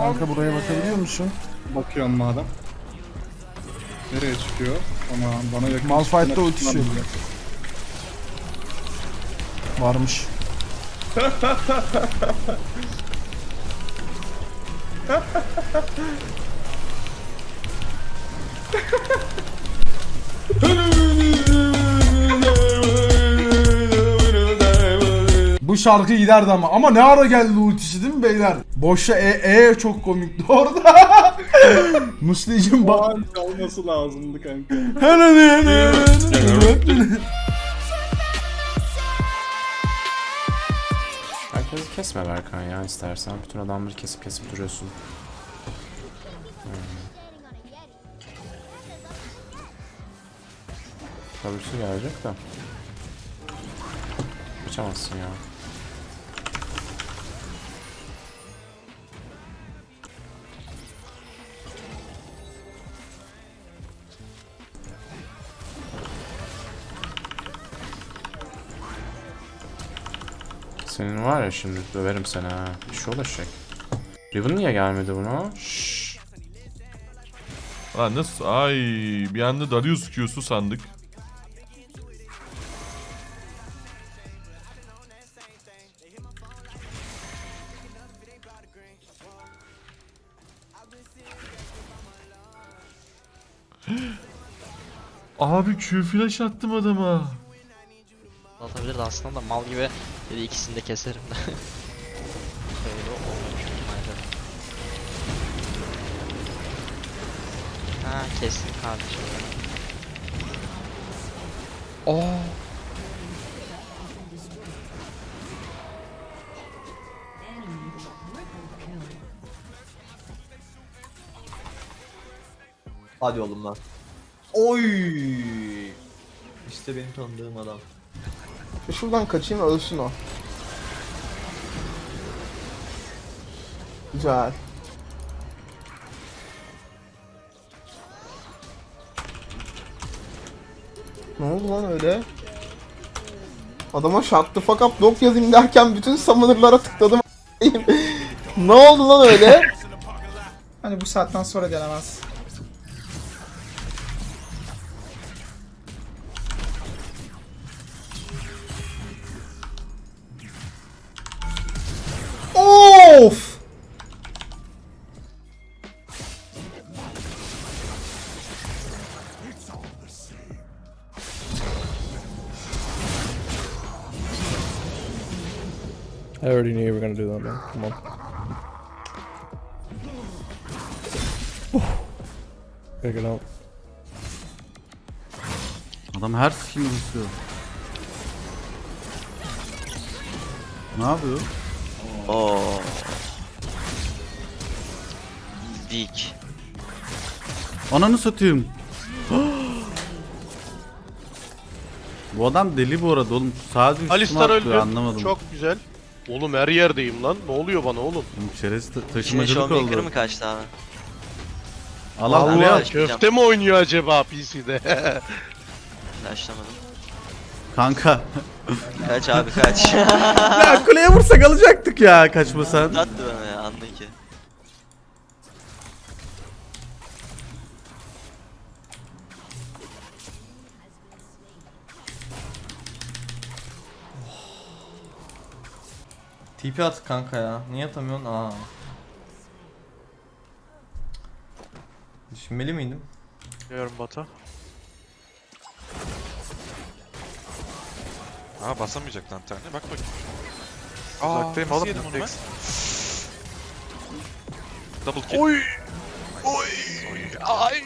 Kanka buraya bakabiliyor musun? Bakıyorum madem. Nereye çıkıyor? Ama bana yakın. Malphite'da ultisi yok. Varmış. şarkı giderdi ama. Ama ne ara geldi ultisi değil mi beyler? Boşa e, e çok komikti orada. Musli'cim bak. an çalması lazımdı kanka. Herkesi kesme Berkan ya istersen. Bütün adamları kesip kesip duruyorsun. Tabii gelecek de. Kaçamazsın ya. Senin var ya şimdi döverim seni ha. Bir şey olacak. Riven niye gelmedi buna? Şşş. Lan nasıl? Ay bir anda Darius Q'su sandık. Abi Q flash attım adama. Atabilirdi aslında da mal gibi dedi ikisini de keserim de. Öyle olmamış ihtimalle. Ha kestim kardeşim. Oo. Hadi oğlum lan. Oy! İşte benim tanıdığım adam. Şuradan kaçayım ölsün o. Güzel. Ne oldu lan öyle? Adama shut the fuck up dog yazayım derken bütün summoner'lara tıkladım. ne oldu lan öyle? Hani bu saatten sonra denemez. I already knew you were gonna do that, man. Come on. Gotta get out. Adam her skill'i basıyor. Ne yapıyor? Oo. Dik. Ananı satayım. bu adam deli bu arada oğlum. Sadece üstüme Alistar atlıyor, öldü. anlamadım. Çok güzel. Oğlum her yerdeyim lan. Ne oluyor bana oğlum? Oğlum Çerez ta- taşımacılık Showmaker oldu. mı kaçtı abi? Allah Allah. Köfte mi oynuyor acaba PC'de? Flash'lamadım. Kanka. Kaç abi kaç. ya kuleye vursak alacaktık ya kaçmasan. Attı bana TP at kanka ya. Niye atamıyorsun? Aa. Düşünmeli miydim? Diyorum bota. Aa basamayacak lan tane. Bak bak. Aa, Uzaktayım nasıl oğlum. yedim onu ben? Double kill. Oy! Oy! Ay!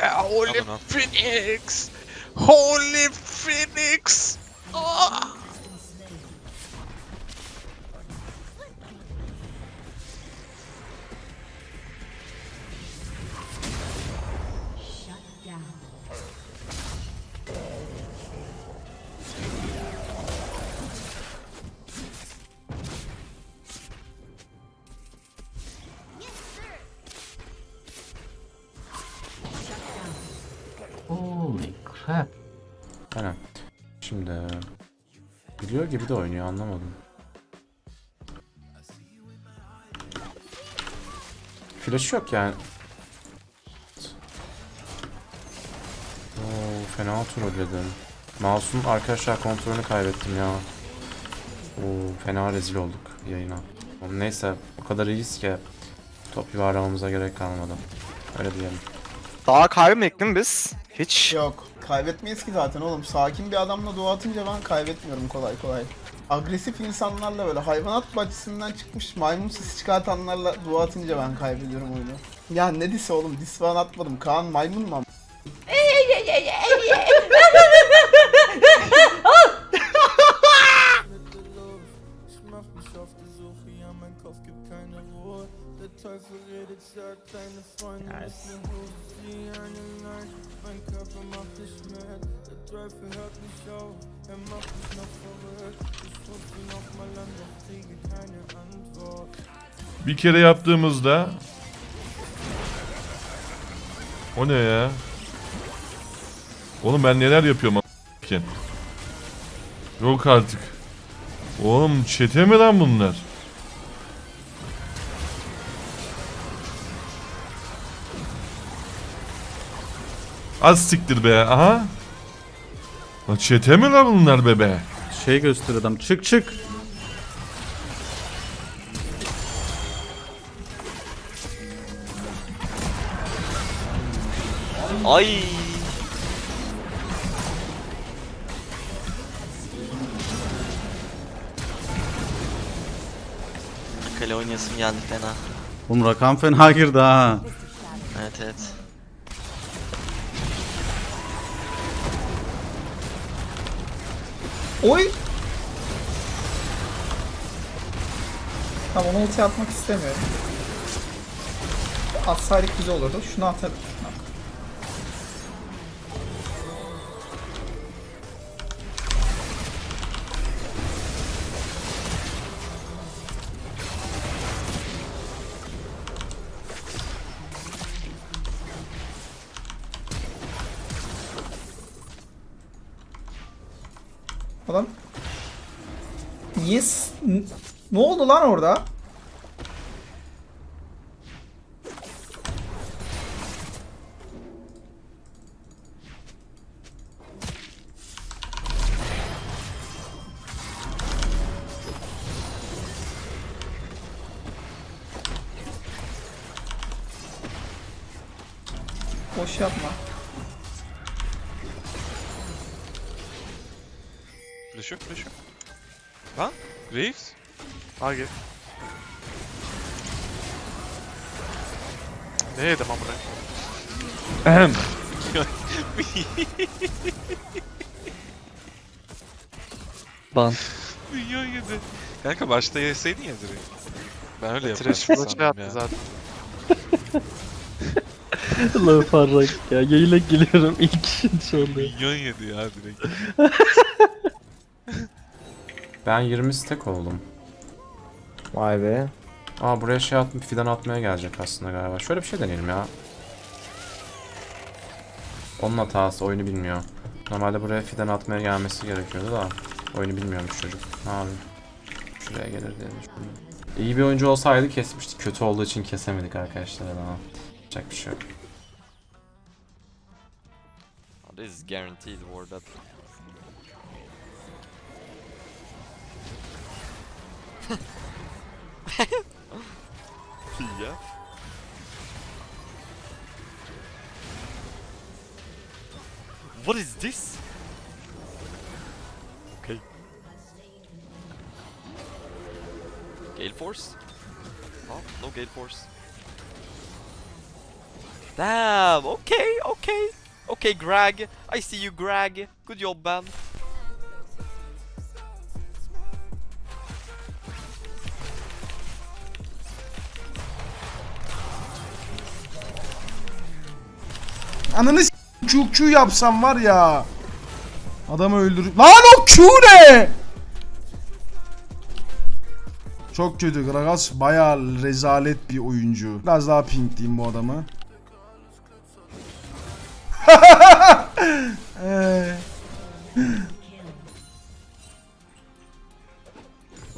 Holy. Phoenix! Holy Phoenix! Ah! Aynen. Şimdi biliyor gibi de oynuyor anlamadım. Flash yok yani. Oo, fena trolledim. Mouse'un arkadaşlar kontrolünü kaybettim ya. Oo, fena rezil olduk yayına. Neyse o kadar iyiyiz ki top yuvarlamamıza gerek kalmadı. Öyle diyelim. Daha kaybetmedik değil mi biz? Hiç. Yok. Kaybetmeyiz ki zaten oğlum. Sakin bir adamla dua atınca ben kaybetmiyorum kolay kolay. Agresif insanlarla böyle hayvanat bahçesinden çıkmış maymun sesi çıkartanlarla dua atınca ben kaybediyorum oyunu. Ya ne disi oğlum dis falan atmadım. Kaan maymun mu? Bir kere yaptığımızda O ne ya? Oğlum ben neler yapıyorum a**ken? Yok artık. Oğlum çete mi lan bunlar? Az siktir be aha. Lan çete mi lan bunlar be be? Şey göster adam. Çık çık. Ay. Kale oynayasım geldi fena. Oğlum rakam fena girdi ha. Evet evet. Oy! Tamam onu ulti atmak istemiyorum. Atsaydık güzel olurdu. Şunu atarım. Adam Niye s- n- Ne oldu lan orada? Boş yapma. Flash yok flash yok. Lan Graves. Hadi. Ne yedim amına? Ahem. Ban. Milyon yedi. Kanka başta yeseydin ya direkt. Ben öyle Trash yaparım flash sandım yaptı ya. zaten. Love Farrak ya. Yayına geliyorum ilk işin sonunda. Milyon yedi ya direkt. Ben 20 stack oldum. Vay be. Aa buraya şey at, fidan atmaya gelecek aslında galiba. Şöyle bir şey deneyelim ya. Onun hatası oyunu bilmiyor. Normalde buraya fidan atmaya gelmesi gerekiyordu da oyunu bilmiyormuş çocuk. Yapayım? Şuraya gelir diye düşündüm. İyi bir oyuncu olsaydı kesmiştik. Kötü olduğu için kesemedik arkadaşlar daha. Yapacak bir şey yok. This is guaranteed ward up. Ya. What is this? Okay. Gale Force? Oh, no Gale Force. Damn, okay, okay. Okay, Greg. I see you, Greg. Good job, man. Ananı s- Q yapsam var ya. Adamı öldür. Lan o Q ne? Çok kötü. Gragas bayağı rezalet bir oyuncu. Biraz daha pink diyeyim bu adamı. Ee,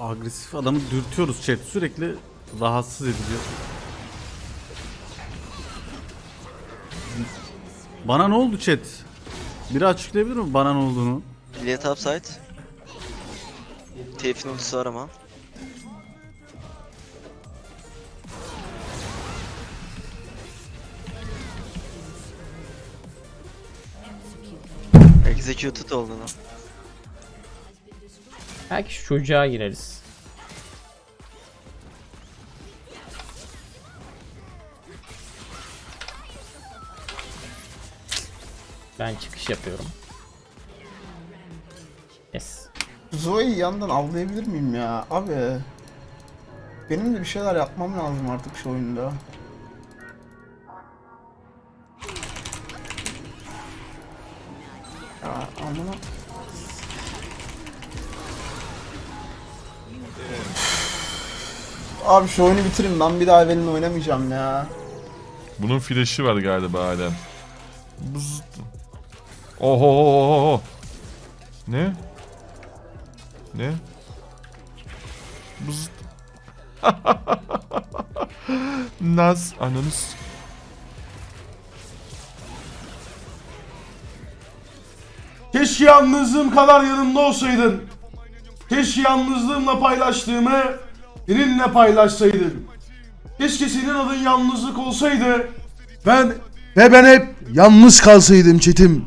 Agresif adamı dürtüyoruz chat. Sürekli rahatsız ediliyor. Bana ne oldu chat? Biri açıklayabilir mi bana ne olduğunu? Lilia topside. Teyfin ultisi var ama. Executed oldu lan. Belki şu çocuğa gireriz. Ben çıkış yapıyorum. Yes. Zoe'yi yandan avlayabilir miyim ya? Abi. Benim de bir şeyler yapmam lazım artık şu oyunda. Ya amına... Abi şu oyunu bitirin ben bir daha Evelyn'le oynamayacağım ya. Bunun flash'i var galiba halen. Bızıt. Oho. Ne? Ne? Bızıt. Naz ananı s- Keşke yalnızlığım kadar yanımda olsaydın. Keşke yalnızlığımla paylaştığımı seninle paylaşsaydım. Keşke senin adın yalnızlık olsaydı. Ben ve ben hep yalnız kalsaydım çetim.